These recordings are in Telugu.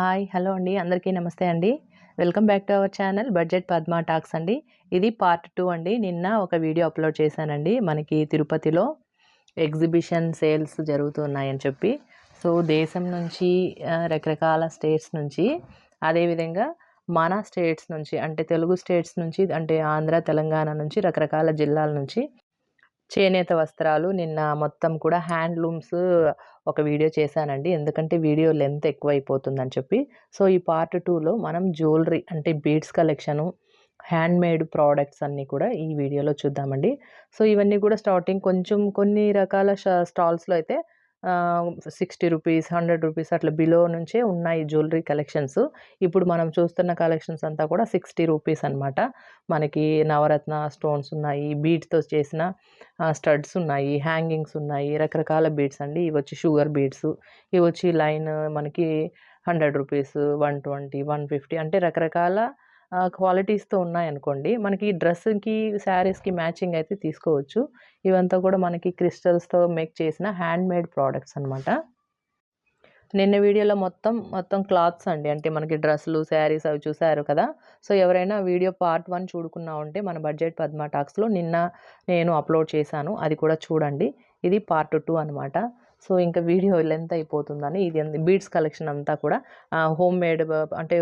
హాయ్ హలో అండి. అందరికీ నమస్తే అండి. Welcome back to our channel budget Padma talks అండి. ఇది పార్ట్ టూ అండి. నిన్న ఒక వీడియో అప్లోడ్ చేశానండి. మనకి తిరుపతిలో ఎగ్జిబిషన్ సేల్స్ జరుగుతున్నాయని చెప్పి. సో దేశం నుంచి రకరకాల స్టేట్స్ నుంచి అదేవిధంగా మన స్టేట్స్ నుంచి అంటే తెలుగు స్టేట్స్ నుంచి అంటే ఆంధ్ర తెలంగాణ నుంచి రకరకాల జిల్లాల నుంచి చేనేత వస్త్రాలు నిన్న మొత్తం కూడా హ్యాండ్లూమ్స్ ఒక వీడియో చేశానండి. ఎందుకంటే వీడియో లెంత్ ఎక్కువైపోతుందని చెప్పి. సో ఈ పార్ట్ టూలో మనం జ్యువెలరీ అంటే బీడ్స్ కలెక్షను హ్యాండ్మేడ్ ప్రోడక్ట్స్ అన్నీ కూడా ఈ వీడియోలో చూద్దామండి. సో ఇవన్నీ కూడా స్టార్టింగ్ కొంచెం కొన్ని రకాల స్టాల్స్లో అయితే సిక్స్టీ రూపీస్ హండ్రెడ్ రూపీస్ అట్లా బిలో నుంచే ఉన్నాయి జ్యువెలరీ కలెక్షన్స్. ఇప్పుడు మనం చూస్తున్న కలెక్షన్స్ అంతా కూడా సిక్స్టీ రూపీస్ అన్నమాట. మనకి నవరత్న స్టోన్స్ ఉన్నాయి బీడ్స్తో చేసిన స్టడ్స్ ఉన్నాయి హ్యాంగింగ్స్ ఉన్నాయి రకరకాల బీడ్స్ అండి. ఇవి వచ్చి షుగర్ బీడ్స్ ఇవి వచ్చి లైన్ మనకి hundred rupees one twenty one fifty అంటే రకరకాల క్వాలిటీస్తో ఉన్నాయనుకోండి మనకి డ్రెస్కి శారీస్కి మ్యాచింగ్ అయితే తీసుకోవచ్చు. ఇవంతా కూడా మనకి క్రిస్టల్స్తో మేక్ చేసిన హ్యాండ్మేడ్ ప్రోడక్ట్స్ అనమాట నిన్న వీడియోలో మొత్తం మొత్తం క్లాత్స్ అండి. అంటే మనకి డ్రెస్సులు శారీస్ అవి చూసారు కదా. సో ఎవరైనా వీడియో పార్ట్ వన్ చూడుకున్నా ఉంటే మన బడ్జెట్ పద్మా టాక్స్లో నిన్న నేను అప్లోడ్ చేశాను. అది కూడా చూడండి. ఇది పార్ట్ టూ అనమాట సో ఇంకా వీడియో లెంత్ అయిపోతుందని ఇది బీడ్స్ కలెక్షన్ అంతా కూడా హోమ్ మేడ్ అంటే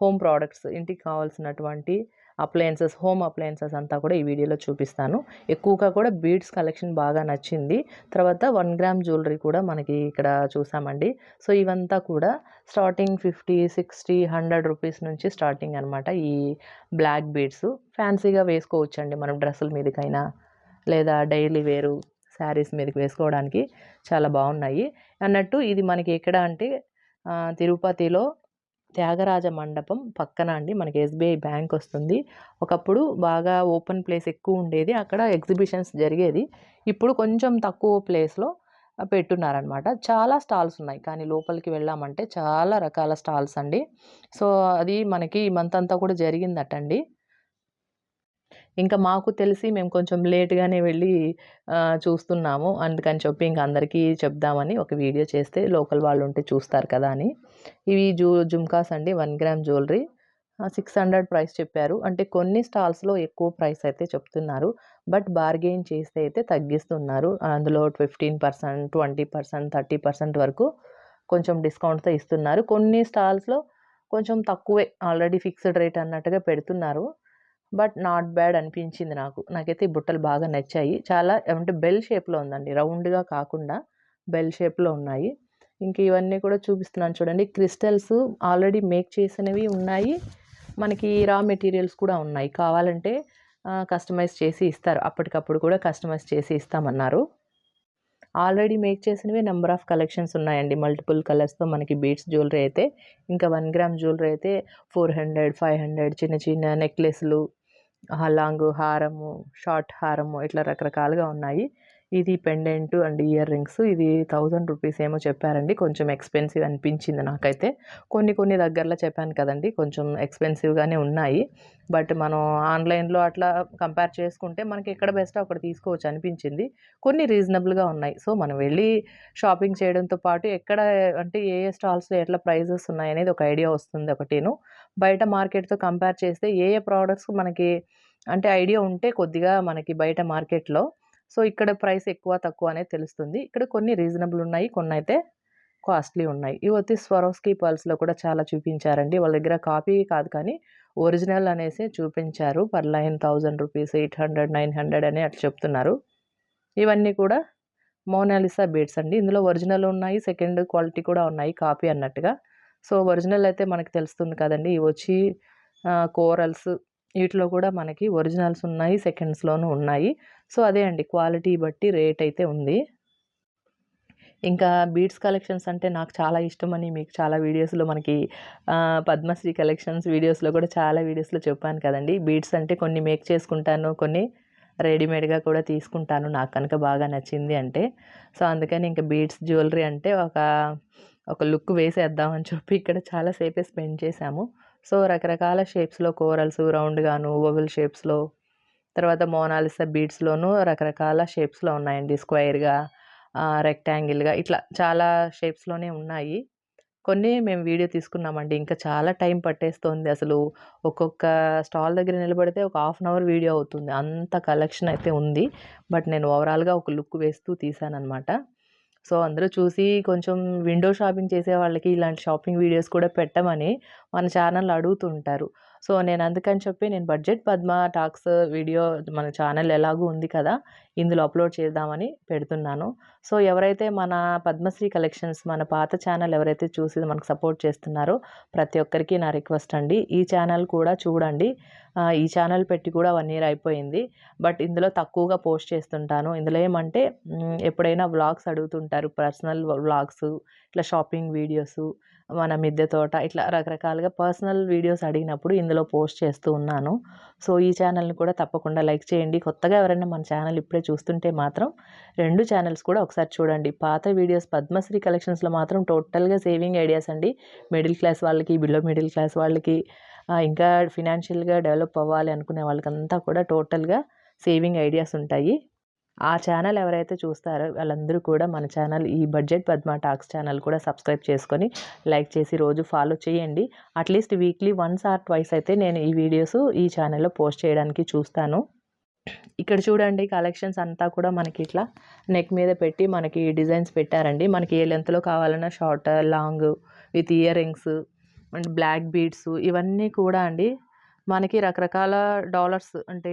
హోమ్ ప్రోడక్ట్స్ ఇంటికి కావాల్సినటువంటి అప్లయన్సెస్ హోమ్ అప్లయన్సెస్ అంతా కూడా ఈ వీడియోలో చూపిస్తాను. ఎక్కువగా కూడా బీడ్స్ కలెక్షన్ బాగా నచ్చింది. తర్వాత వన్ గ్రామ్ జ్యువెలరీ కూడా మనకి ఇక్కడ చూసామండి. సో ఇవంతా కూడా starting fifty sixty hundred rupees నుంచి స్టార్టింగ్ అనమాట ఈ బ్లాక్ బీడ్స్. ఫ్యాన్సీగా వేసుకోవచ్చండి మనం డ్రెస్సుల మీదకైనా లేదా డైలీ వేరు శారీస్ మీదకి వేసుకోవడానికి చాలా బాగున్నాయి. అన్నట్టు ఇది మనకి ఎక్కడ అంటే తిరుపతిలో త్యాగరాజ మండపం పక్కన అండి మనకి ఎస్బీఐ బ్యాంక్ వస్తుంది. ఒకప్పుడు బాగా ఓపెన్ ప్లేస్ ఎక్కువ ఉండేది. అక్కడ ఎగ్జిబిషన్స్ జరిగేది. ఇప్పుడు కొంచెం తక్కువ ప్లేస్లో పెట్టున్నారనమాట చాలా స్టాల్స్ ఉన్నాయి. కానీ లోపలికి వెళ్ళామంటే చాలా రకాల స్టాల్స్ అండి. సో అది మనకి ఈ మంత్ అంతా కూడా జరిగిందటండి. ఇంకా మాకు తెలిసి మేము కొంచెం లేట్గానే వెళ్ళి చూస్తున్నాము. అందుకని చెప్పి ఇంకా అందరికీ చెప్దామని ఒక వీడియో చేస్తే లోకల్ వాళ్ళు ఉంటే చూస్తారు కదా అని. ఇవి జూ జుమ్కాస్ అండి one gram jewellery. Six hundred price చెప్పారు. అంటే కొన్ని స్టాల్స్లో ఎక్కువ ప్రైస్ అయితే చెప్తున్నారు. బట్ బార్గెయిన్ చేస్తే అయితే తగ్గిస్తున్నారు. అందులో fifteen percent twenty percent thirty percent వరకు కొంచెం డిస్కౌంట్తో ఇస్తున్నారు. కొన్ని స్టాల్స్లో కొంచెం తక్కువే. ఆల్రెడీ ఫిక్స్డ్ రేట్ అన్నట్టుగా పెడుతున్నారు. బట్ నాట్ బ్యాడ్ అనిపించింది నాకు. నాకైతే ఈ బుట్టలు బాగా నచ్చాయి. చాలా అంటే బెల్ షేప్లో ఉందండి. రౌండ్గా కాకుండా బెల్ షేప్లో ఉన్నాయి. ఇంక ఇవన్నీ కూడా చూపిస్తున్నాను చూడండి. క్రిస్టల్స్ ఆల్రెడీ మేక్ చేసినవి ఉన్నాయి. మనకి రా మెటీరియల్స్ కూడా ఉన్నాయి. కావాలంటే కస్టమైజ్ చేసి ఇస్తారు. అప్పటికప్పుడు కూడా కస్టమైజ్ చేసి ఇస్తామన్నారు. ఆల్రెడీ మేక్ చేసినవి నెంబర్ ఆఫ్ కలెక్షన్స్ ఉన్నాయండి. మల్టిపుల్ కలర్స్తో మనకి బీట్స్ జ్యువెలరీ అయితే ఇంకా వన్ గ్రామ్ జ్యువెలరీ అయితే ఫోర్ హండ్రెడ్ ఫైవ్ హండ్రెడ్ చిన్న చిన్న నెక్లెస్లు లాంగ్ హారము షార్ట్ హారము ఇట్లా రకరకాలుగా ఉన్నాయి. ఇది పెండెంట్ అండ్ ఇయర్ రింగ్స్ ఇది థౌజండ్ రూపీస్ ఏమో చెప్పారండి. కొంచెం ఎక్స్పెన్సివ్ అనిపించింది నాకైతే. కొన్ని కొన్ని దగ్గరలో చెప్పాను కదండి. కొంచెం ఎక్స్పెన్సివ్గానే ఉన్నాయి. బట్ మనం ఆన్లైన్లో అట్లా కంపేర్ చేసుకుంటే మనకి ఎక్కడ బెస్ట్ అక్కడ తీసుకోవచ్చు అనిపించింది. కొన్ని రీజనబుల్గా ఉన్నాయి. సో మనం వెళ్ళి షాపింగ్ చేయడంతో పాటు ఎక్కడ అంటే ఏ ఏ స్టాల్స్లో ఎట్లా ప్రైజెస్ ఉన్నాయి అనేది ఒక ఐడియా వస్తుంది ఒకటిను. బయట మార్కెట్తో కంపేర్ చేస్తే ఏ ఏ ప్రోడక్ట్స్ మనకి అంటే ఐడియా ఉంటే కొద్దిగా మనకి బయట మార్కెట్లో సో ఇక్కడ ప్రైస్ ఎక్కువ తక్కువ అనేది తెలుస్తుంది. ఇక్కడ కొన్ని రీజనబుల్ ఉన్నాయి కొన్ని అయితే కాస్ట్లీ ఉన్నాయి. ఇవి వచ్చి స్వరోస్కీ పర్ల్స్లో కూడా చాలా చూపించారండి. వాళ్ళ దగ్గర కాపీ కాదు కానీ ఒరిజినల్ అనేసి చూపించారు. Per line thousand rupees eight hundred nine hundred అని అట్లా చెప్తున్నారు. ఇవన్నీ కూడా మోనాలిసా బీడ్స్ అండి. ఇందులో ఒరిజినల్ ఉన్నాయి సెకండ్ క్వాలిటీ కూడా ఉన్నాయి కాపీ అన్నట్టుగా. సో ఒరిజినల్ అయితే మనకి తెలుస్తుంది కదండి. ఇవి వచ్చి కోరల్స్ వీటిలో కూడా మనకి ఒరిజినల్స్ ఉన్నాయి సెకండ్స్లోనూ ఉన్నాయి. సో అదే అండి క్వాలిటీ బట్టి రేట్ అయితే ఉంది. ఇంకా బీడ్స్ కలెక్షన్స్ అంటే నాకు చాలా ఇష్టమని మీకు చాలా వీడియోస్లో మనకి పద్మశ్రీ కలెక్షన్స్ వీడియోస్లో కూడా చాలా వీడియోస్లో చెప్పాను కదండి. బీడ్స్ అంటే కొన్ని మేక్ చేసుకుంటాను కొన్ని రెడీమేడ్గా కూడా తీసుకుంటాను. నాకు కనుక బాగా నచ్చింది అంటే. సో అందుకని ఇంకా బీడ్స్ జ్యువెలరీ అంటే ఒక ఒక లుక్ వేసేద్దామని చెప్పి ఇక్కడ చాలా సేపే స్పెండ్ చేశాము. సో రకరకాల షేప్స్లో కోరల్స్ రౌండ్గాను ఓవెల్ షేప్స్లో తర్వాత మోనాలిసా బీడ్స్లోనూ రకరకాల షేప్స్లో ఉన్నాయండి స్క్వైర్గా రెక్టాంగిల్గా ఇట్లా చాలా షేప్స్లోనే ఉన్నాయి కొన్ని మేము వీడియో తీసుకున్నామండి. ఇంకా చాలా టైం పట్టేస్తోంది. అసలు ఒక్కొక్క స్టాల్ దగ్గర నిలబడితే ఒక హాఫ్ అన్ అవర్ వీడియో అవుతుంది. అంత కలెక్షన్ అయితే ఉంది. బట్ నేను ఓవరాల్‌గా ఒక లుక్ వేస్తూ తీసానమాట సో, అందరూ చూసి కొంచెం విండో షాపింగ్ చేసే వాళ్ళకి ఇలాంటి షాపింగ్ వీడియోస్ కూడా పెట్టమని మన ఛానల్ అడుగుతుంటారు. సో, నేను అందుకని చెప్పి నేను బడ్జెట్ పద్మ టాక్స్ వీడియో మన ఛానల్ ఎలాగూ ఉంది కదా! ఇందులో అప్‌లోడ్ చేద్దామని పెడుతున్నాను. సో, ఎవరైతే మన పద్మశ్రీ కలెక్షన్స్ మన పాత ఛానల్ ఎవరైతే చూసి మనకు సపోర్ట్ చేస్తున్నారో ప్రతి ఒక్కరికి నా రిక్వెస్ట్ అండి. ఈ ఛానల్ కూడా చూడండి. ఈ ఛానల్ పెట్టి కూడా వన్ ఇయర్ అయిపోయింది. బట్ ఇందులో తక్కువగా పోస్ట్ చేస్తుంటాను. ఇందులో ఏమంటే ఎప్పుడైనా వ్లాగ్స్ అడుగుతుంటారు. పర్సనల్ వ్లాగ్స్, ఇట్లా షాపింగ్ వీడియోసు, మన మిద్దె తోట ఇట్లా రకరకాలుగా పర్సనల్ వీడియోస్ అడిగినప్పుడు ఇందులో పోస్ట్ చేస్తూ ఉన్నాను. సో, ఈ ఛానల్‌ని కూడా తప్పకుండా లైక్ చేయండి. కొత్తగా ఎవరైనా మన ఛానల్ ఇప్పుడే చూస్తుంటే మాత్రం రెండు ఛానల్స్ కూడా ఒకసారి చూడండి. పాత వీడియోస్ పద్మశ్రీ కలెక్షన్స్‌లో మాత్రం టోటల్‌గా సేవింగ్ ఐడియాస్ అండి. మిడిల్ క్లాస్ వాళ్ళకి, బిలో మిడిల్ క్లాస్ వాళ్ళకి ఇంకా ఫినాన్షియల్‌గా డెవలప్ అవ్వాలి అనుకునే వాళ్ళకంతా కూడా టోటల్‌గా సేవింగ్ ఐడియాస్ ఉంటాయి. ఆ ఛానల్ ఎవరైతే చూస్తారో వాళ్ళందరూ కూడా మన ఛానల్ ఈ బడ్జెట్ పద్మ టాక్స్ ఛానల్ కూడా సబ్స్క్రైబ్ చేసుకొని, లైక్ చేసి రోజు ఫాలో చేయండి. At least weekly once or twice అయితే నేను ఈ వీడియోస్ ఈ ఛానల్‌లో పోస్ట్ చేయడానికి చూస్తాను. ఇక్కడ చూడండి కలెక్షన్స్ అంతా కూడా మనకి ఇట్లా నెక్ మీద పెట్టి మనకి డిజైన్స్ పెట్టారండి. మనకి ఏ లెంత్లో కావాలన్నా short, long with earrings and black beads ఇవన్నీ కూడా అండి మనకి రకరకాల డాలర్స్ అంటే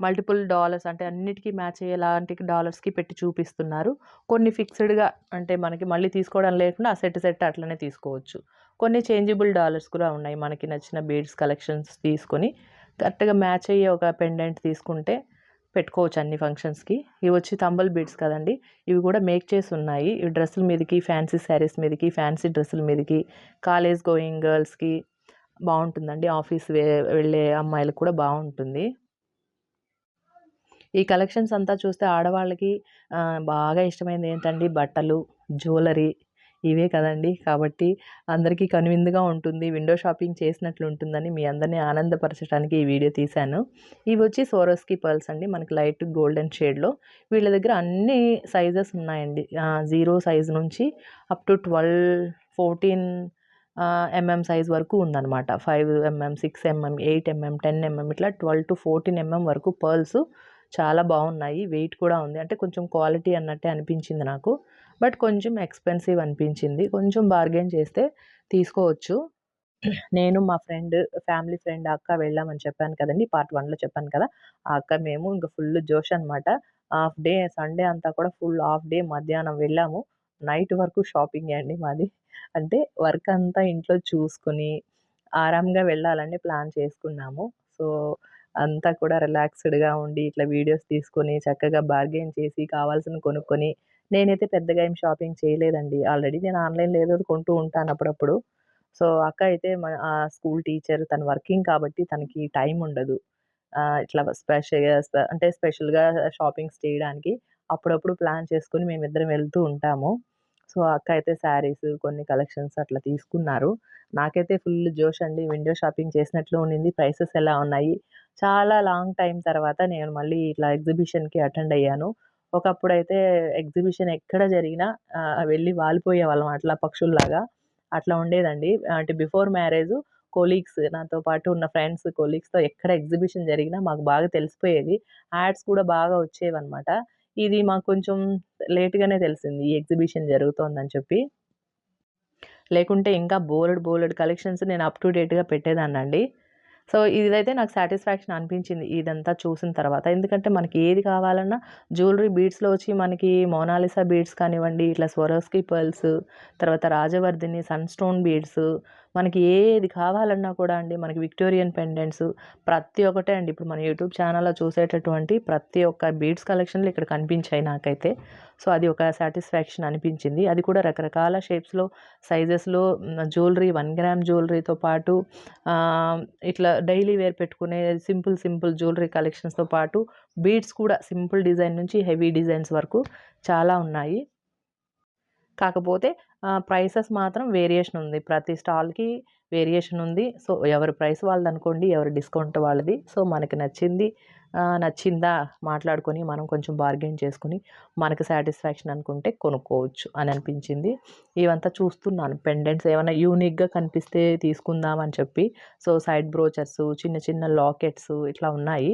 మల్టిపుల్ డాలర్స్ అంటే అన్నిటికీ మ్యాచ్ అయ్యేలాంటి డాలర్స్‌కి పెట్టి చూపిస్తున్నారు. కొన్ని ఫిక్స్‌డ్‌గా అంటే మనకి మళ్ళీ తీసుకోవడం లేకుండా ఆ సెట్ సెట్ అట్లనే తీసుకోవచ్చు. కొన్ని చేంజబుల్ డాలర్స్ కూడా ఉన్నాయి. మనకి నచ్చిన బీడ్స్ కలెక్షన్స్ తీసుకొని కరెక్ట్‌గా మ్యాచ్ అయ్యే ఒక పెండెంట్ తీసుకుంటే పెట్టుకోవచ్చు అన్ని ఫంక్షన్స్‌కి. ఇవి వచ్చి తంబుల్ బీడ్స్ కదండీ! ఇవి కూడా మేక్ చేసి ఉన్నాయి. ఇవి డ్రెస్సుల మీదకి, ఫ్యాన్సీ శారీస్ మీదకి, ఫ్యాన్సీ డ్రెస్సుల మీదకి, కాలేజ్ గోయింగ్ గర్ల్స్‌కి బాగుంటుందండి ఆఫీస్ వెళ్ళే అమ్మాయిలకు కూడా బాగుంటుంది ఈ కలెక్షన్స్ అంతా చూస్తే ఆడవాళ్ళకి బాగా ఇష్టమైనది ఏంటండి బట్టలు, జ్యువెలరీ ఇవే కదండీ! కాబట్టి అందరికీ కనువిందుగా ఉంటుంది. విండో షాపింగ్ చేసినట్లు ఉంటుందని మీ అందరిని ఆనందపరచడానికి ఈ వీడియో తీశాను. ఇవి వచ్చి సోరస్కి పర్ల్స్ అండి. మనకి లైట్ గోల్డెన్ షేడ్‌లో వీళ్ళ దగ్గర అన్ని సైజెస్ ఉన్నాయండి. జీరో సైజ్ నుంచి up to twelve fourteen mm size వరకు ఉందన్నమాట five mm, six mm, eight mm, 10 mm ఇట్లా 12-14 ఎంఎం వరకు పర్ల్స్ చాలా బాగున్నాయి వెయిట్ కూడా ఉంది. అంటే కొంచెం క్వాలిటీ అన్నట్టే అనిపించింది నాకు. బట్ కొంచెం ఎక్స్‌పెన్సివ్ అనిపించింది. కొంచెం బార్గెన్ చేస్తే తీసుకోవచ్చు. నేను మా ఫ్రెండ్, ఫ్యామిలీ ఫ్రెండ్ అక్క వెళ్ళామని చెప్పాను కదండి పార్ట్ వన్లో చెప్పాను కదా! ఆ అక్క మేము ఇంక ఫుల్ జోష్ అనమాట. హాఫ్ డే సండే అంతా కూడా ఫుల్ హాఫ్ డే మధ్యాహ్నం వెళ్ళాము. నైట్ వరకు షాపింగ్ అండి మాది. అంటే వర్క్ అంతా ఇంట్లో చూసుకొని ఆరాంగా వెళ్ళాలని ప్లాన్ చేసుకున్నాము. సో, అంతా కూడా రిలాక్స్‌డ్‌గా ఉండి ఇట్లా వీడియోస్ తీసుకొని చక్కగా బార్గెన్ చేసి కావాల్సిన కొనుక్కొని నేనైతే పెద్దగా ఏం షాపింగ్ చేయలేదండి. ఆల్రెడీ నేను ఆన్‌లైన్‌లో ఏదో కొంటూ ఉంటాను అప్పుడప్పుడు. సో, అక్క అయితే మా స్కూల్ టీచర్ తను వర్కింగ్ కాబట్టి తనకి టైం ఉండదు. ఇట్లా స్పెషల్‌గా అంటే స్పెషల్‌గా షాపింగ్స్ చేయడానికి అప్పుడప్పుడు ప్లాన్ చేసుకొని మేమిద్దరం వెళ్తూ ఉంటాము. సో, అక్క అయితే శారీస్ కొన్ని కలెక్షన్స్ అట్లా తీసుకున్నారు. నాకైతే ఫుల్ జోష్ అండి. విండో షాపింగ్ చేసినట్లు ఉండింది. ప్రైసెస్ ఎలా ఉన్నాయి. చాలా లాంగ్ టైం తర్వాత నేను మళ్ళీ ఇట్లా ఎగ్జిబిషన్‌కి అటెండ్ అయ్యాను. ఒకప్పుడు అయితే ఎగ్జిబిషన్ ఎక్కడ జరిగినా వెళ్ళి వాలిపోయే వాళ్ళం అట్లా పక్షుల్లాగా. అట్లా ఉండేదండి. అంటే బిఫోర్ మ్యారేజ్ కొలీగ్స్ నాతో పాటు ఉన్న ఫ్రెండ్స్, కొలీగ్స్‌తో ఎక్కడ ఎగ్జిబిషన్ జరిగినా మాకు బాగా తెలిసిపోయేది. యాడ్స్ కూడా బాగా వచ్చేవన్నమాట. ఇది మాకు కొంచెం లేట్‌గానే తెలిసింది. ఈ ఎగ్జిబిషన్ జరుగుతోందని చెప్పి. లేకుంటే ఇంకా బోలెడ్ బోలెడ్ కలెక్షన్స్ నేను అప్ టు డేట్‌గా పెట్టేదాన్నండి. సో, ఇదైతే నాకు సాటిస్ఫాక్షన్ అనిపించింది ఇదంతా చూసిన తర్వాత. ఎందుకంటే మనకి ఏది కావాలన్నా జ్యువెలరీ బీడ్స్‌లో వచ్చి మనకి మోనాలిసా బీడ్స్ కానివ్వండి, ఇట్లా స్వరోస్కీ పర్ల్స్, తర్వాత రాజవర్ధిని సన్ స్టోన్ బీడ్స్ మనకి ఏది కావాలన్నా కూడా అండి మనకి విక్టోరియన్ పెండెంట్స్ ప్రతి ఒక్కటే అండి. ఇప్పుడు మన యూట్యూబ్ ఛానల్‌లో చూసేటటువంటి ప్రతి ఒక్క బీడ్స్ కలెక్షన్‌లు ఇక్కడ కనిపించాయి నాకైతే. సో, అది ఒక సాటిస్ఫాక్షన్ అనిపించింది. అది కూడా రకరకాల షేప్స్‌లో, సైజెస్‌లో జ్యువెలరీ వన్ గ్రామ్ జ్యువెలరీతో పాటు ఇట్లా డైలీ వేర్ పెట్టుకునే సింపుల్ సింపుల్ జ్యువెలరీ కలెక్షన్స్‌తో పాటు బీడ్స్ కూడా సింపుల్ డిజైన్ నుంచి హెవీ డిజైన్స్ వరకు చాలా ఉన్నాయి. కాకపోతే ప్రైసెస్ మాత్రం వేరియేషన్ ఉంది. ప్రతి స్టాల్‌కి వేరియేషన్ ఉంది. సో, ఎవరి ప్రైస్ వాళ్ళదనుకోండి. ఎవరి డిస్కౌంట్ వాళ్ళది. సో, మనకి నచ్చింది నచ్చిందా మాట్లాడుకొని మనం కొంచెం బార్గెన్ చేసుకుని మనకు సాటిస్ఫాక్షన్ అనుకుంటే కొనుక్కోవచ్చు అని అనిపించింది ఇవంతా చూస్తున్నాను పెండెంట్స్ ఏమైనా యూనిక్గా కనిపిస్తే తీసుకుందాం అని చెప్పి సో సైడ్ బ్రోచర్స్ చిన్న చిన్న లాకెట్స్ ఇట్లా ఉన్నాయి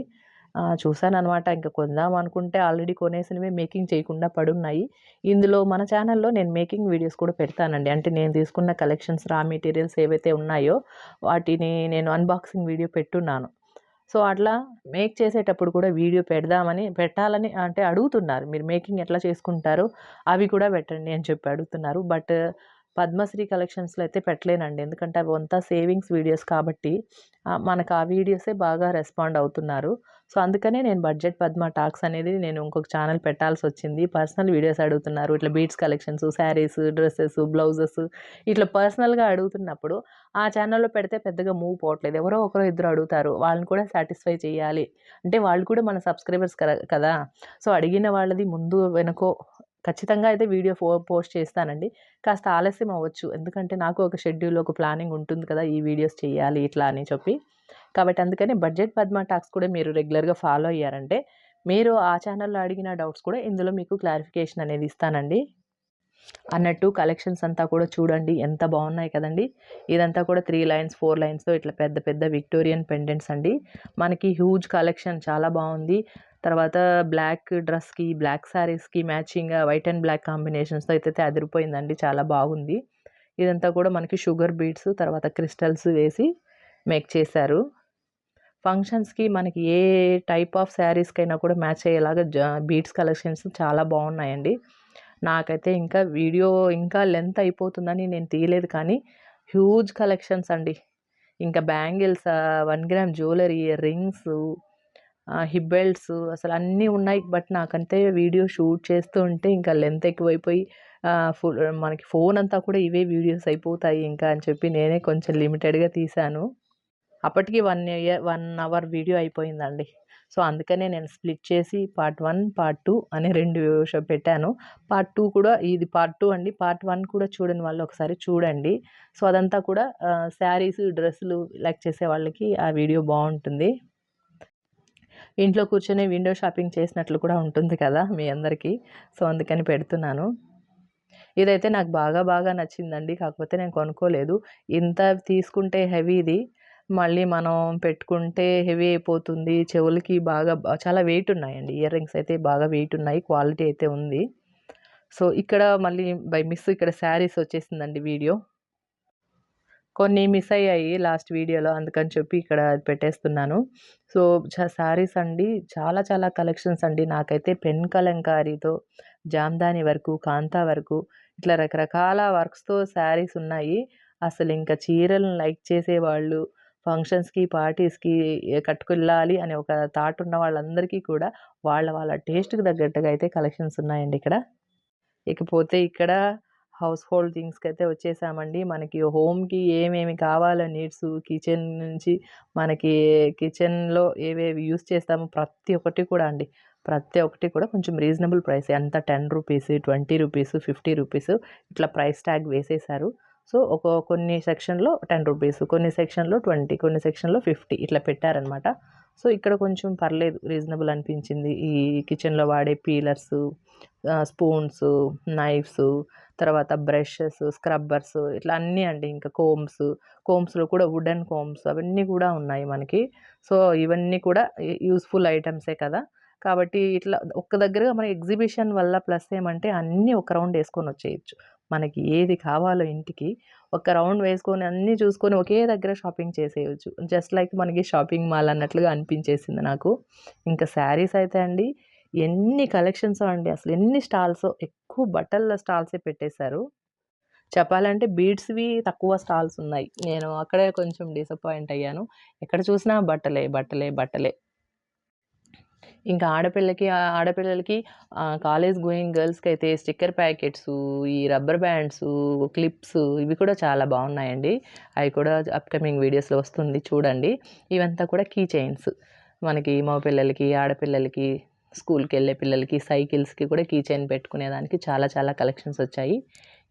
చూశాను అనమాట ఇంకా కొందాం అనుకుంటే ఆల్రెడీ కొనేసినవి మేకింగ్ చేయకుండా పడున్నాయి. ఇందులో మన ఛానల్లో నేను మేకింగ్ వీడియోస్ కూడా పెడతానండి. అంటే నేను తీసుకున్న కలెక్షన్స్ రా మెటీరియల్స్ ఏవైతే ఉన్నాయో వాటిని నేను అన్బాక్సింగ్ వీడియో పెట్టున్నాను. సో అట్లా మేక్ చేసేటప్పుడు కూడా వీడియో పెడదామని పెట్టాలని అంటే అడుగుతున్నారు. మీరు మేకింగ్ ఎట్లా చేసుకుంటారో అవి కూడా పెట్టండి అని చెప్పి అడుగుతున్నారు. బట్ పద్మశ్రీ కలెక్షన్స్లో అయితే పెట్టలేనండి. ఎందుకంటే అవి అంతా సేవింగ్స్ వీడియోస్ కాబట్టి మనకు ఆ వీడియోసే బాగా రెస్పాండ్ అవుతున్నారు. సో అందుకనే నేను బడ్జెట్ పద్మ టాక్స్ అనేది నేను ఇంకొక ఛానల్ పెట్టాల్సి వచ్చింది పర్సనల్ వీడియోస్ అడుగుతున్నారు. ఇట్లా beads collections saris dresses blouses ఇట్లా పర్సనల్గా అడుగుతున్నప్పుడు ఆ ఛానల్లో పెడితే పెద్దగా మూవ్ పోవట్లేదు. ఎవరో ఒకరో ఇద్దరు అడుగుతారు. వాళ్ళని కూడా సాటిస్ఫై చేయాలి. అంటే వాళ్ళు కూడా మన సబ్స్క్రైబర్స్ కదా? సో అడిగిన వాళ్ళది ముందు వెనుకో ఖచ్చితంగా అయితే వీడియో ఫో పోస్ట్ చేస్తానండి. కాస్త ఆలస్యం అవ్వచ్చు. ఎందుకంటే నాకు ఒక షెడ్యూల్ ఒక ప్లానింగ్ ఉంటుంది కదా ఈ వీడియోస్ చేయాలి ఇట్లా అని చెప్పి. కాబట్టి అందుకని బడ్జెట్ పద్మ టాక్స్ కూడా మీరు రెగ్యులర్గా ఫాలో అయ్యారంటే మీరు ఆ ఛానల్లో అడిగిన డౌట్స్ కూడా ఇందులో మీకు క్లారిఫికేషన్ అనేది ఇస్తానండి. అన్నట్టు కలెక్షన్స్ అంతా కూడా చూడండి ఎంత బాగున్నాయి కదండి. ఇదంతా కూడా త్రీ లైన్స్ ఫోర్ లైన్స్తో ఇట్లా పెద్ద పెద్ద విక్టోరియన్ పెండెంట్స్ అండి. మనకి హ్యూజ్ కలెక్షన్ చాలా బాగుంది. తర్వాత బ్లాక్ డ్రెస్కి బ్లాక్ శారీస్కి మ్యాచింగ్ వైట్ అండ్ బ్లాక్ కాంబినేషన్స్తో అయితే అదిరిపోయిందండి చాలా బాగుంది. ఇదంతా కూడా మనకి షుగర్ బీట్స్ తర్వాత క్రిస్టల్స్ వేసి మేక్ చేశారు. ఫంక్షన్స్కి మనకి ఏ టైప్ ఆఫ్ శారీస్కైనా కూడా మ్యాచ్ అయ్యేలాగా బీట్స్ కలెక్షన్స్ చాలా బాగున్నాయండి నాకైతే ఇంకా వీడియో ఇంకా లెంత్ అయిపోతుందని నేను తీయలేదు కానీ హ్యూజ్ కలెక్షన్స్ అండి. ఇంకా bangles one gram jewellery rings hip belts అసలు అన్నీ ఉన్నాయి. బట్ నాకంతే వీడియో షూట్ చేస్తూ ఉంటే ఇంకా లెంత్ ఎక్కువైపోయి ఫుల్ మనకి ఫోన్ అంతా కూడా ఇవే వీడియోస్ అయిపోతాయి ఇంకా అని చెప్పి నేనే కొంచెం లిమిటెడ్గా తీశాను. అప్పటికి one year one hour video అయిపోయిందండి. సో అందుకనే నేను స్ప్లిట్ చేసి పార్ట్ వన్ పార్ట్ టూ అనే రెండు పెట్టాను. పార్ట్ టూ కూడా ఇది పార్ట్ టూ అండి. పార్ట్ వన్ కూడా చూడని వాళ్ళు ఒకసారి చూడండి. సో అదంతా కూడా శారీస్ డ్రెస్సులు లైక్ చేసే వాళ్ళకి ఆ వీడియో బాగుంటుంది. ఇంట్లో కూర్చొని విండో షాపింగ్ చేసినట్లు కూడా ఉంటుంది కదా మీ అందరికీ. సో అందుకని పెడుతున్నాను. ఇదైతే నాకు బాగా బాగా నచ్చిందండి. కాకపోతే నేను కొనుక్కోలేదు. ఇంత తీసుకుంటే హెవీది. మళ్ళీ మనం పెట్టుకుంటే హెవీ అయిపోతుంది. చెవులకి బాగా చాలా వెయిట్ ఉన్నాయండి. ఇయర్ రింగ్స్ అయితే బాగా వెయిట్ ఉన్నాయి. క్వాలిటీ అయితే ఉంది. సో ఇక్కడ మళ్ళీ బై మిస్ ఇక్కడ శారీస్ వచ్చేసిందండి వీడియో. కొన్ని మిస్ అయ్యాయి లాస్ట్ వీడియోలో అందుకని చెప్పి ఇక్కడ పెట్టేస్తున్నాను. సో శారీస్ అండి చాలా చాలా కలెక్షన్స్ అండి. నాకైతే పెన్ కలంకారీతో జామ్దాని వరకు కాంతా వరకు ఇట్లా రకరకాల వర్క్స్తో శారీస్ ఉన్నాయి. అసలు ఇంకా చీరలను లైక్ చేసేవాళ్ళు ఫంక్షన్స్కి పార్టీస్కి కట్టుకెళ్ళాలి అనే ఒక థాట్ ఉన్న వాళ్ళందరికీ కూడా వాళ్ళ వాళ్ళ టేస్ట్కి తగ్గట్టుగా అయితే కలెక్షన్స్ ఉన్నాయండి ఇక్కడ. ఇకపోతే ఇక్కడ హౌస్ హోల్డ్ థింగ్స్కి అయితే వచ్చేసామండి. మనకి హోమ్కి ఏమేమి కావాలో నీడ్స్ కిచెన్ నుంచి మనకి కిచెన్లో ఏవేవి యూస్ చేస్తామో ప్రతి ఒక్కటి కూడా అండి. ప్రతి ఒక్కటి కూడా కొంచెం రీజనబుల్ ప్రైస్. అంత ten rupees twenty rupees fifty rupees ఇట్లా ప్రైస్ ట్యాగ్ వేసేసారు. సో ఒక కొన్ని సెక్షన్లో టెన్ రూపీస్ కొన్ని సెక్షన్లో ట్వంటీ కొన్ని సెక్షన్లో ఫిఫ్టీ ఇట్లా పెట్టారనమాట సో ఇక్కడ కొంచెం పర్లేదు రీజనబుల్ అనిపించింది. ఈ కిచెన్లో వాడే పీలర్స్ స్పూన్స్ నైఫ్స్ తర్వాత బ్రషెస్ స్క్రబ్బర్స్ ఇట్లా అన్నీ అండి. ఇంకా కోమ్స్ కోమ్స్లో కూడా వుడెన్ కోమ్స్ అవన్నీ కూడా ఉన్నాయి మనకి. సో ఇవన్నీ కూడా యూస్ఫుల్ ఐటమ్సే కదా. కాబట్టి ఇట్లా ఒక్క దగ్గరగా మన ఎగ్జిబిషన్ వల్ల ప్లస్ ఏమంటే అన్నీ ఒక రౌండ్ వేసుకొని వచ్చేయచ్చు. మనకి ఏది కావాలో ఇంటికి ఒక రౌండ్ వేసుకొని అన్నీ చూసుకొని ఒకే దగ్గర షాపింగ్ చేసేయచ్చు. జస్ట్ లైక్ మనకి షాపింగ్ మాల్ అన్నట్లుగా అనిపించేసింది నాకు. ఇంకా శారీస్ అయితే అండి ఎన్ని కలెక్షన్స్ అండి అసలు ఎన్ని స్టాల్స్ ఎక్కువ బట్టల స్టాల్సే పెట్టేశారు. చెప్పాలంటే బీడ్స్వి తక్కువ స్టాల్స్ ఉన్నాయి. నేను అక్కడే కొంచెం డిసప్పాయింట్ అయ్యాను. ఎక్కడ చూసినా బట్టలే బట్టలే బట్టలే. ఇంకా ఆడపిల్లకి ఆడపిల్లలకి కాలేజ్ గోయింగ్ గర్ల్స్కి అయితే స్టిక్కర్ ప్యాకెట్స్ ఈ రబ్బర్ బ్యాండ్స్ క్లిప్స్ ఇవి కూడా చాలా బాగున్నాయండి. అవి కూడా అప్కమింగ్ వీడియోస్లో వస్తుంది చూడండి. ఇవంతా కూడా కీ చైన్స్ మనకి మగ పిల్లలకి ఆడపిల్లలకి స్కూల్కి వెళ్ళే పిల్లలకి సైకిల్స్కి కూడా కీ చైన్ పెట్టుకునేదానికి చాలా చాలా కలెక్షన్స్ వచ్చాయి.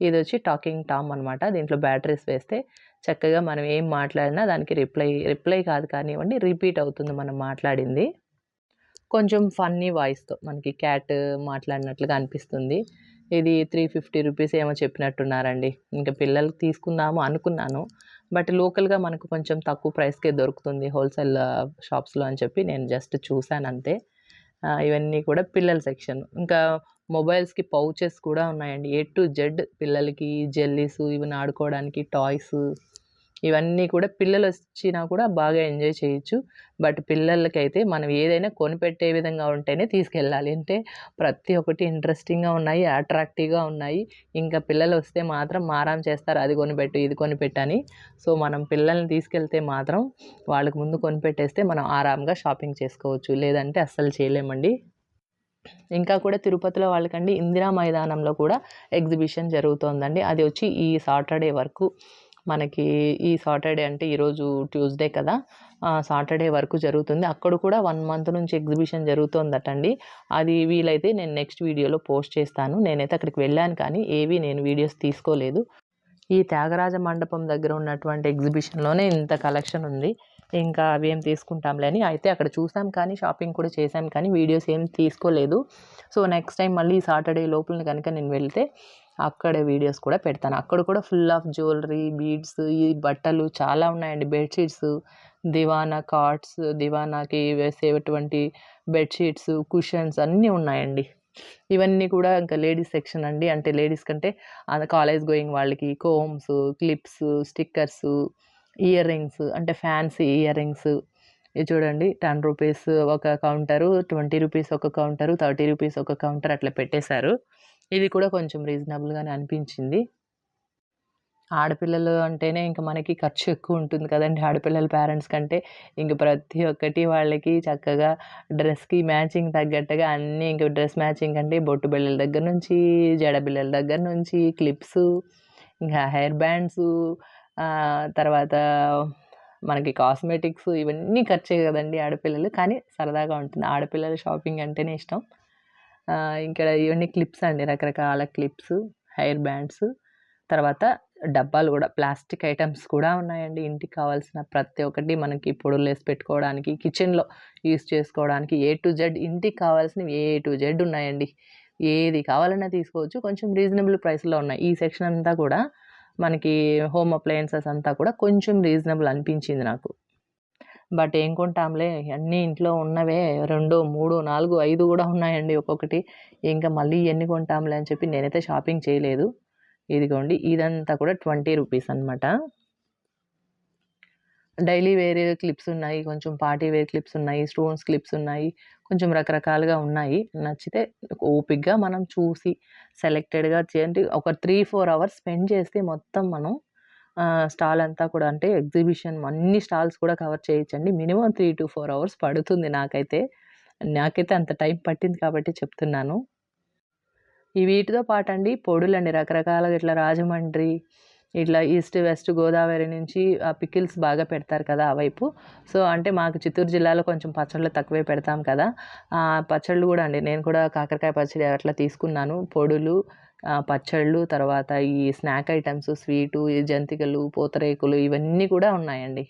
ఇది వచ్చి టాకింగ్ టామ్ అనమాట దీంట్లో బ్యాటరీస్ వేస్తే చక్కగా మనం ఏం మాట్లాడినా దానికి రిప్లై రిప్లై కాదు కానివ్వండి రిపీట్ అవుతుంది మనం మాట్లాడింది. కొంచెం ఫన్నీ వాయిస్తో మనకి క్యాట్ మాట్లాడినట్లుగా అనిపిస్తుంది. ఇది త్రీ ఫిఫ్టీ రూపీస్ ఏమో చెప్పినట్టున్నారండి. ఇంకా పిల్లలకి తీసుకుందాము అనుకున్నాను. బట్ లోకల్గా మనకు కొంచెం తక్కువ ప్రైస్కే దొరుకుతుంది హోల్సేల్ షాప్స్లో అని చెప్పి నేను జస్ట్ చూశాను అంతే. ఇవన్నీ కూడా పిల్లల సెక్షన్. ఇంకా మొబైల్స్కి పౌచెస్ కూడా ఉన్నాయండి. ఏ టు జెడ్ పిల్లలకి జెల్లీస్ ఇవన్నీ ఆడుకోవడానికి టాయ్స్ ఇవన్నీ కూడా పిల్లలు వచ్చినా కూడా బాగా ఎంజాయ్ చేయొచ్చు. బట్ పిల్లలకైతే మనం ఏదైనా కొనిపెట్టే విధంగా ఉంటేనే తీసుకెళ్ళాలి. అంటే ప్రతి ఒక్కటి ఇంట్రెస్టింగ్గా ఉన్నాయి అట్రాక్టివ్గా ఉన్నాయి. ఇంకా పిల్లలు వస్తే మాత్రం మారం చేస్తారు అది కొనిపెట్టు ఇది కొనిపెట్టని సో మనం పిల్లల్ని తీసుకెళ్తే మాత్రం వాళ్ళకి ముందు కొనిపెట్టేస్తే మనం ఆరాంగా షాపింగ్ చేసుకోవచ్చు. లేదంటే అస్సలు చేయలేమండి. ఇంకా కూడా తిరుపతిలో వాళ్ళకండి ఇందిరా మైదానంలో కూడా ఎగ్జిబిషన్ జరుగుతోందండి. అది వచ్చి ఈ సాటర్డే వరకు మనకి ఈ సాటర్డే అంటే ఈరోజు ట్యూస్డే కదా. సాటర్డే వరకు జరుగుతుంది. అక్కడ కూడా వన్ మంత్ నుంచి ఎగ్జిబిషన్ జరుగుతోందటండి. అది వీలైతే నేను నెక్స్ట్ వీడియోలో పోస్ట్ చేస్తాను. నేనైతే అక్కడికి వెళ్ళాను కానీ ఏవి నేను వీడియోస్ తీసుకోలేదు. ఈ త్యాగరాజ మండపం దగ్గర ఉన్నటువంటి ఎగ్జిబిషన్లోనే ఇంత కలెక్షన్ ఉంది. ఇంకా అవి ఏం తీసుకుంటాంలే అని అయితే అక్కడ చూసాం కానీ షాపింగ్ కూడా చేసాం కానీ వీడియోస్ ఏం తీసుకోలేదు. సో నెక్స్ట్ టైం మళ్ళీ సాటర్డే లోపల కనుక నేను వెళ్తే అక్కడే వీడియోస్ కూడా పెడతాను. అక్కడ కూడా ఫుల్ ఆఫ్ జ్యువెలరీ బీడ్స్ ఈ బట్టలు చాలా ఉన్నాయండి. బెడ్షీట్స్ దివానా కార్డ్స్ దివానాకి వేసేటువంటి బెడ్షీట్స్ కుషన్స్ అన్నీ ఉన్నాయండి. ఇవన్నీ కూడా ఇంకా లేడీస్ సెక్షన్ అండి. అంటే లేడీస్ కంటే కాలేజ్ గోయింగ్ వాళ్ళకి combs clips stickers earrings అంటే ఫ్యాన్సీ ఇయర్ రింగ్స్ ఇది చూడండి టెన్ రూపీస్ ఒక కౌంటరు ట్వంటీ రూపీస్ ఒక కౌంటరు థర్టీ రూపీస్ ఒక కౌంటర్ అట్లా పెట్టేశారు. ఇది కూడా కొంచెం రీజనబుల్గానే అనిపించింది. ఆడపిల్లలు అంటేనే ఇంకా మనకి ఖర్చు ఎక్కువ ఉంటుంది కదండి. ఆడపిల్లల పేరెంట్స్ కంటే ఇంక ప్రతి ఒక్కటి వాళ్ళకి చక్కగా డ్రెస్కి మ్యాచింగ్ తగ్గట్టుగా అన్నీ ఇంక డ్రెస్ మ్యాచింగ్ అంటే బొట్టు బిళ్ళల దగ్గర నుంచి జడ బిళ్ళల దగ్గర నుంచి క్లిప్స్ ఇంకా హెయిర్ బ్యాండ్స్ తర్వాత మనకి కాస్మెటిక్స్ ఇవన్నీ ఖర్చే కదండి ఆడపిల్లలు. కానీ సరదాగా ఉంటుంది. ఆడపిల్లల షాపింగ్ అంటేనే ఇష్టం. ఇక్కడ ఇవన్నీ క్లిప్స్ అండి రకరకాల క్లిప్స్ హెయిర్ బ్యాండ్స్. తర్వాత డబ్బాలు కూడా ప్లాస్టిక్ ఐటమ్స్ కూడా ఉన్నాయండి. ఇంటికి కావాల్సిన ప్రతి ఒక్కటి మనకి పొడులు వేసి పెట్టుకోవడానికి కిచెన్లో యూస్ చేసుకోవడానికి ఏ టు జెడ్ ఇంటికి కావాల్సినవి ఏ టు జెడ్ ఉన్నాయండి. ఏది కావాలన్నా తీసుకోవచ్చు. కొంచెం రీజనబుల్ ప్రైస్లో ఉన్నాయి. ఈ సెక్షన్ అంతా కూడా మనకి హోమ్ అప్లయన్సెస్ అంతా కూడా కొంచెం రీజనబుల్ అనిపించింది నాకు. బట్ ఏం కొంటాంలే అన్నీ ఇంట్లో ఉన్నవే రెండు మూడు నాలుగు ఐదు కూడా ఉన్నాయండి ఒక్కొక్కటి. ఇంకా మళ్ళీ ఎన్ని కొంటాంలే అని చెప్పి నేనైతే షాపింగ్ చేయలేదు. ఇదిగోండి ఇదంతా కూడా ట్వంటీ రూపీస్ అనమాట డైలీ వేర్ క్లిప్స్ ఉన్నాయి కొంచెం పార్టీ వేర్ క్లిప్స్ ఉన్నాయి స్టోన్స్ క్లిప్స్ ఉన్నాయి కొంచెం రకరకాలుగా ఉన్నాయి. నచ్చితే ఓపిక్గా మనం చూసి సెలెక్టెడ్గా చేయండి. ఒక త్రీ ఫోర్ అవర్స్ స్పెండ్ చేస్తే మొత్తం మనం స్టాల్ అంతా కూడా అంటే ఎగ్జిబిషన్ అన్ని స్టాల్స్ కూడా కవర్ చేయొచ్చండి minimum three to four hours పడుతుంది నాకైతే. నాకైతే అంత టైం పట్టింది కాబట్టి చెప్తున్నాను. ఈ వీటితో పాటు అండి పొడులండి. రకరకాలుగా ఇట్లా రాజమండ్రి ఇట్లా ఈస్ట్ వెస్ట్ గోదావరి నుంచి ఆ పికిల్స్ బాగా పెడతారు కదా ఆ వైపు. సో అంటే మాకు చిత్తూరు జిల్లాలో కొంచెం పచ్చళ్ళు తక్కువే పెడతాం కదా. ఆ పచ్చళ్ళు కూడా అండి. నేను కూడా కాకరకాయ పచ్చడి అట్లా తీసుకున్నాను. పొడులు పచ్చళ్ళు తర్వాత ఈ స్నాక్ ఐటమ్స్ స్వీటు ఈ జంతికలు పూతరేకులు ఇవన్నీ కూడా ఉన్నాయండి.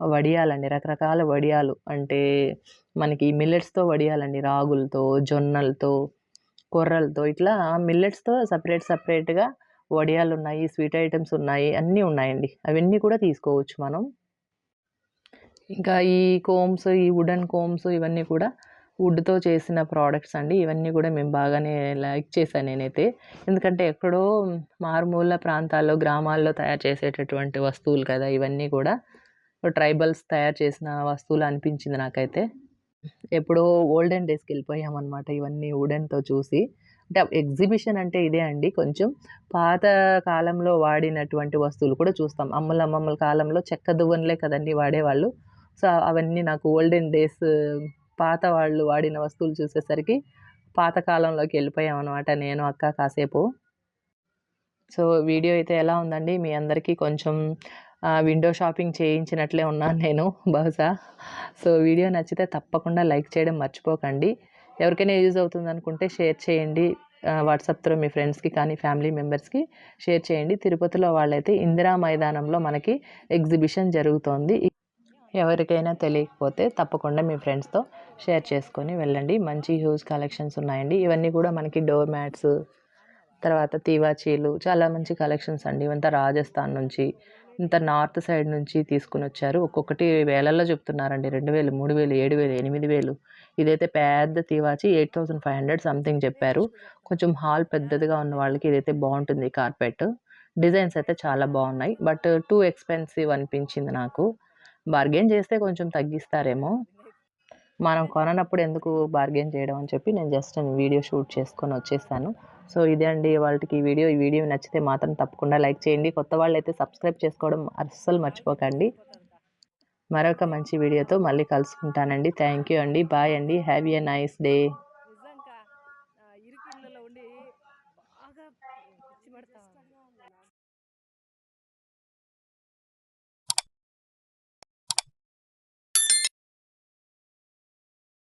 వడియాలండి రకరకాల వడియాలు. అంటే మనకి మిల్లెట్స్తో వడియాలండి. రాగులతో జొన్నలతో కొర్రలతో ఇట్లా మిల్లెట్స్తో సపరేట్ సపరేట్గా వడియాలు ఉన్నాయి స్వీట్ ఐటమ్స్ ఉన్నాయి అన్నీ ఉన్నాయండి. అవన్నీ కూడా తీసుకోవచ్చు మనం. ఇంకా ఈ కోమ్స్ ఈ వుడెన్ కోమ్స్ ఇవన్నీ కూడా వుడ్తో చేసిన ప్రోడక్ట్స్ అండి. ఇవన్నీ కూడా మేము బాగానే లైక్ చేశాను నేనైతే. ఎందుకంటే ఎక్కడో మారుమూల ప్రాంతాల్లో గ్రామాల్లో తయారు చేసేటటువంటి వస్తువులు కదా ఇవన్నీ కూడా ట్రైబల్స్ తయారు చేసిన వస్తువులు అనిపించింది నాకైతే. ఎప్పుడో ఓల్డెన్ డేస్కి వెళ్ళిపోయామన్నమాట ఇవన్నీ వుడెన్తో చూసి. అంటే ఎగ్జిబిషన్ అంటే ఇదే అండి. కొంచెం పాత కాలంలో వాడినటువంటి వస్తువులు కూడా చూస్తాం. అమ్మల అమ్మమ్మల కాలంలో చెక్క దువ్వనలే కదండి వాడేవాళ్ళు. సో అవన్నీ నాకు ఓల్డెన్ డేస్ పాత వాళ్ళు వాడిన వస్తువులు చూసేసరికి పాతకాలంలోకి వెళ్ళిపోయాం అనమాట నేను అక్క కాసేపు. సో వీడియో అయితే ఎలా ఉందండి? మీ అందరికీ కొంచెం విండో షాపింగ్ చేయించినట్లే ఉన్నాను నేను బహుశా. సో వీడియో నచ్చితే తప్పకుండా లైక్ చేయడం మర్చిపోకండి. ఎవరికైనా యూజ్ అవుతుంది అనుకుంటే షేర్ చేయండి. వాట్సాప్తో మీ ఫ్రెండ్స్కి కానీ ఫ్యామిలీ మెంబర్స్కి షేర్ చేయండి. తిరుపతిలో వాళ్ళైతే ఇందిరా మైదానంలో మనకి ఎగ్జిబిషన్ జరుగుతోంది. ఎవరికైనా తెలియకపోతే తప్పకుండా మీ ఫ్రెండ్స్తో షేర్ చేసుకొని వెళ్ళండి. మంచి హ్యూజ్ కలెక్షన్స్ ఉన్నాయండి. ఇవన్నీ కూడా మనకి డోర్ మ్యాట్స్ తర్వాత తీవాచీలు చాలా మంచి కలెక్షన్స్ అండి. ఇవంతా రాజస్థాన్ నుంచి ఇంత నార్త్ సైడ్ నుంచి తీసుకుని వచ్చారు. ఒక్కొక్కటి వేలల్లో చెప్తున్నారండి. రెండు వేలు మూడు వేలు ఏడు వేలు ఎనిమిది వేలు. ఇదైతే పెద్ద తీవాచి eight thousand five hundred something చెప్పారు. కొంచెం హాల్ పెద్దదిగా ఉన్న వాళ్ళకి ఇదైతే బాగుంటుంది కార్పెట్. డిజైన్స్ అయితే చాలా బాగున్నాయి. బట్ టూ ఎక్స్పెన్సివ్ అనిపించింది నాకు. బార్గెన్ చేస్తే కొంచెం తగ్గిస్తారేమో. మనం కొననప్పుడు ఎందుకు బార్గెన్ చేయడం అని చెప్పి నేను జస్ట్ వీడియో షూట్ చేసుకొని వచ్చేసాను. సో ఇదే అండి వాళ్ళకి ఈ వీడియో. ఈ వీడియో నచ్చితే మాత్రం తప్పకుండా లైక్ చేయండి. కొత్త వాళ్ళు అయితే సబ్స్క్రైబ్ చేసుకోవడం అస్సలు మర్చిపోకండి. మరొక మంచి వీడియోతో మళ్ళీ కలుసుకుంటానండి. థ్యాంక్ యూ అండి. బాయ్ అండి. Have a nice day.